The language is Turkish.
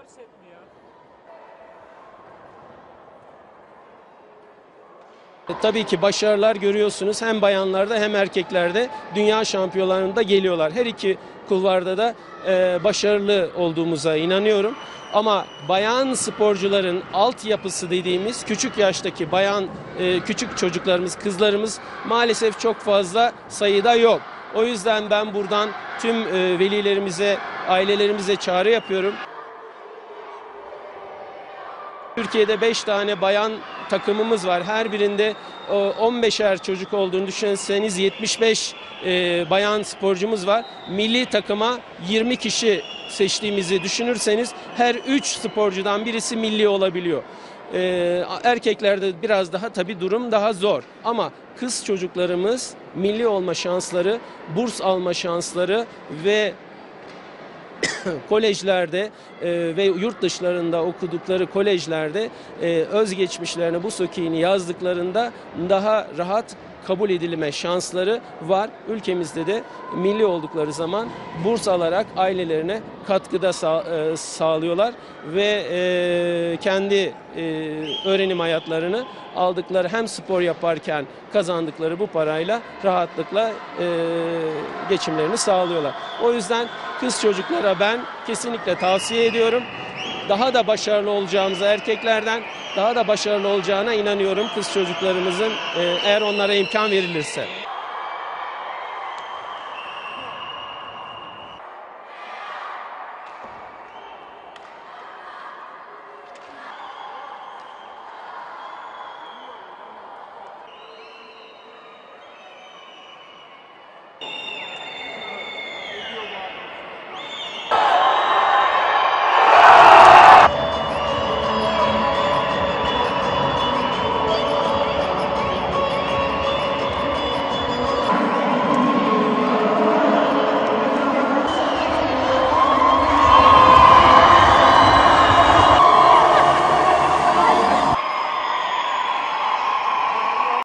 4 set mi ya? Tabii ki başarılar görüyorsunuz hem bayanlarda hem erkeklerde dünya şampiyonlarında geliyorlar. Her iki kulvarda da e, başarılı olduğumuza inanıyorum. Ama bayan sporcuların altyapısı dediğimiz küçük yaştaki bayan e, küçük çocuklarımız, kızlarımız maalesef çok fazla sayıda yok. O yüzden ben buradan tüm e, velilerimize, ailelerimize çağrı yapıyorum. Türkiye'de 5 tane bayan takımımız var. Her birinde e, 15'er çocuk olduğunu düşünseniz 75 e, bayan sporcumuz var. Milli takıma 20 kişi seçtiğimizi düşünürseniz her 3 sporcudan birisi milli olabiliyor. E, erkeklerde biraz daha tabii durum daha zor. Ama kız çocuklarımız milli olma şansları, burs alma şansları ve kolejlerde e, ve yurt dışlarında okudukları kolejlerde e, özgeçmişlerine bu sökeyini yazdıklarında daha rahat kabul edilme şansları var. Ülkemizde de milli oldukları zaman burs alarak ailelerine katkıda sağ- e, sağlıyorlar ve e, kendi e, öğrenim hayatlarını aldıkları hem spor yaparken kazandıkları bu parayla rahatlıkla e, geçimlerini sağlıyorlar. O yüzden kız çocuklara ben kesinlikle tavsiye ediyorum. Daha da başarılı olacağımıza erkeklerden daha da başarılı olacağına inanıyorum kız çocuklarımızın e, eğer onlara imkan verilirse.